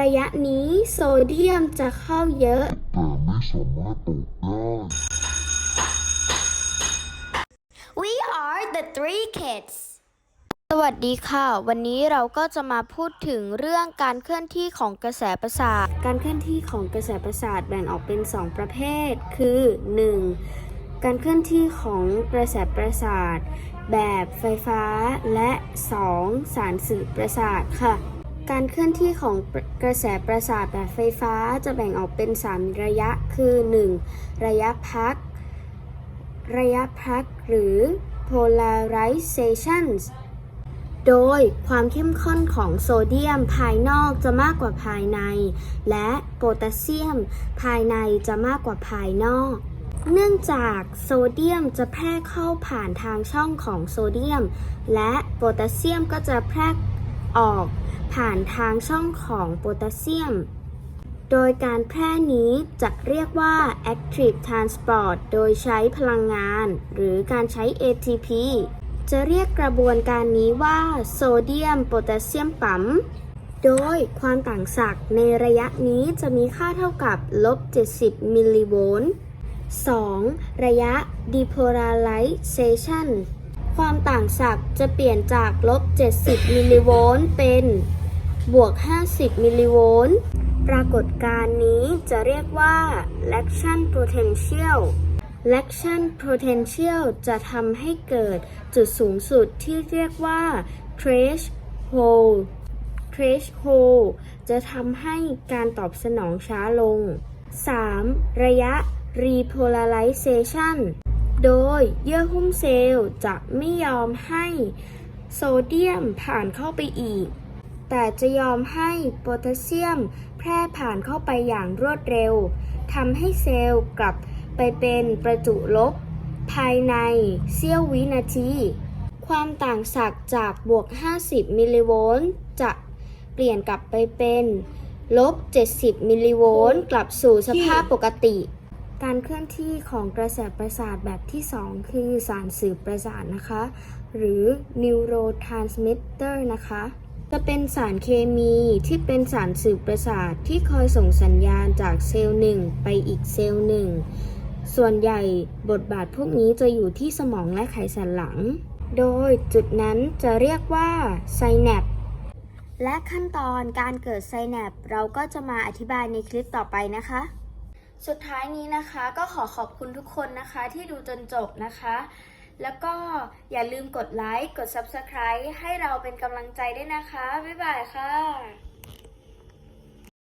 ระยะนี้โซเดียมจะเข้าเยอะ แต่ไม่สามารถออกได้ We are the three kids สวัสดีค่ะ วันนี้เราก็จะมาพูดถึงเรื่องการเคลื่อนที่ของกระแสประสาท การเคลื่อนที่ของกระแสประสาทแบ่งออกเป็น 2 ประเภท คือ 1. การเคลื่อนที่ของกระแสประสาท แบบไฟฟ้าและ 2. สารสื่อประสาทค่ะ การเคลื่อนที่ของกระแสประสาทแบบไฟฟ้าจะแบ่งออกเป็น 3 ระยะคือ 1. ระยะพัก ระยะพักหรือ polarizations โดยความเข้มข้นของโซเดียมภายนอกจะมากกว่าภายใน และโพแทสเซียมภายในจะมากกว่าภายนอก เนื่องจากโซเดียมจะแพร่เข้าผ่านทางช่องของโซเดียม และโพแทสเซียมก็จะแพร่ออก ผ่านทางช่องของโพแทสเซียม โดยการแพร่นี้จะเรียกว่า active transport โดยใช้พลังงาน หรือการใช้ ATP จะเรียกกระบวนการนี้ว่าโซเดียมโพแทสเซียมปั๊ม โดยความต่างศักย์ในระยะนี้จะมีค่าเท่ากับลบ 70 มิลลิโวลต์ 2. ระยะ depolarization ความต่างศักย์จะเปลี่ยนจากลบ 70 มิลลิโวลต์เป็น บวก 50 มิลลิโวลต์ปรากฏการณ์นี้จะเรียกว่า laction potential laction potential จะทำให้เกิดจุดสูงสุดที่เรียกว่า threshold threshold จะทำให้การตอบสนองช้าลง 3. ระยะ repolarization โดยเยื่อหุ้มเซลล์จะไม่ยอมให้โซเดียมผ่านเข้าไปอีก แต่จะยอมให้โพแทสเซียมแพร่ผ่านเข้าไปอย่างรวดเร็วทำให้เซลล์กลับไปเป็นประจุลบ ภายในเสี้ยววินาที ความต่างศักย์จากบวก 50 มิลลิโวลต์จะเปลี่ยนกลับไปเป็นลบ 70 มิลลิโวลต์กลับสู่สภาพปกติ การเคลื่อนที่ของกระแสประสาทแบบที่ 2 คือสารสื่อประสาทนะคะ หรือ neurotransmitter นะคะ จะเป็นสารเคมีที่เป็นสารสื่อประสาทที่คอยส่งสัญญาณจากเซลล์หนึ่งไปอีกเซลล์หนึ่ง ส่วนใหญ่บทบาทพวกนี้จะอยู่ที่สมองและไขสันหลัง โดยจุดนั้นจะเรียกว่าไซแนปและขั้นตอนการเกิดไซแนปเราก็จะมาอธิบายในคลิปต่อไปนะคะ สุดท้ายนี้นะคะก็ขอขอบคุณทุกคนนะคะที่ดูจนจบนะคะ แล้วก็อย่าลืมกดไลค์ กด Subscribe ให้เราเป็นกำลังใจด้วยนะคะ บ๊ายบายค่ะ